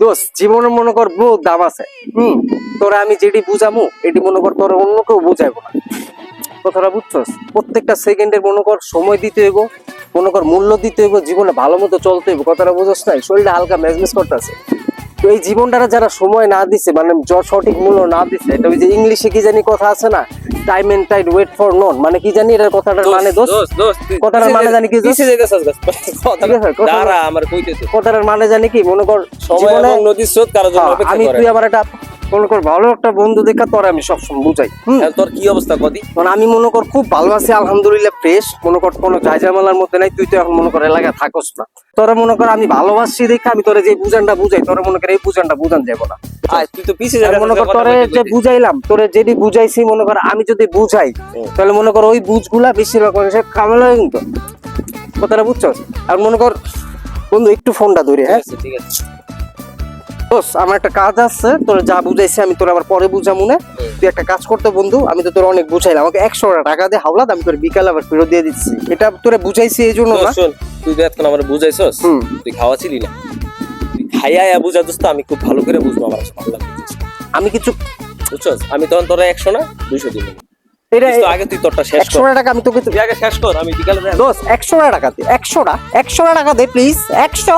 দোস্ত, জীবনে মনে কর বহুত দাম আছে, হম? তোরা আমি যেটি বুঝামু, এটি মনে কর তোরা অন্য কেউ বুঝাইবো না। কথাটা বুঝছস? প্রত্যেকটা সেকেন্ডের মনে কর সময় দিতে হইব, মনে কর মূল্য দিতে হইব, জীবনে ভালো মতো চলতে হইব। কথাটা বুঝছ নাই? শরীরটা হালকা মেজমেজ করতেছে। তো এই জীবনটা যারা সময় না দিছে মানে সঠিক মূল্য না দিছে এটা ওই যে ইংলিশে কি জানি কথা আছে না? Time and tide wait for none মানে কি জানি এটার কথাটার মানে দোস্ত? দোস্ত দোস্ত কথাটার মানে জানি কি। কথাটার মানে জানি কি মনে কর সময় নদীর স্রোত কারোর জন্য অপেক্ষা করে আমি তুই। আমার একটা মনে কর ভালো একটা বন্ধু দেখা তোর আমি সবসময় বুঝাই। হুম। তোর কি অবস্থা কদি? মানে আমি মনে কর খুব ভালো আছি আলহামদুলিল্লাহ ফ্রেশ মনে কর কোনো জায়জামালার মধ্যে নাই তুই তো এখন মনে কর এলাকায় থাকস না। তোরা মনে কর আমি ভালোবাসি দেখে আমি তোরা যে বুঝানটা বুঝাই তোরা মনে কর এই বুঝানটা বুঝান যাব না। তুই তো পিছে আর মনে কর তোরে যে বুঝাইলাম তোরে যেটি বুঝাইছি মনে কর আমি যদি বুঝাই তাহলে মনে কর ওই বুঝগুলা বেশিরভাগ মানুষের কামেলা কিন্তু কথাটা বুঝছস? আর মনে কর বন্ধু একটু ফোনটা ধরে হ্যাঁ? ঠিক আছে। দোস আমার একটা কাজ আছে তোর যা বুঝাইছি আমি তোর আবার পরে বুঝামু না। তুই একটা কাজ করতে বন্ধু আমি তো তোর অনেক বুঝাইলাম। আমাকে একশো টাকা দিয়ে হাওলাত আমি তোর বিকালে আবার ফেরত দিয়ে দিচ্ছি। এটা তোরে বুঝাইছি এই জন্য না। শোন, তুই তো এতক্ষণ আমার বুঝাইছস। তুই খাওয়াছিলি না। তুই খাইয়া বুঝা দোস্ত আমি খুব ভালো করে বুঝব আমার কাছে ভালো লাগবে আমি কিছু বুঝছস? আমি তখন তোরা একশো না দুইশো দিন এটা আগে তুই তোরটা শেষ কর। টাকা আমি তোকে তুই আগে শেষ কর আমি বিকালে দোস একশো টাকা দে একশো টাকা একশো টাকা দে প্লিজ একশো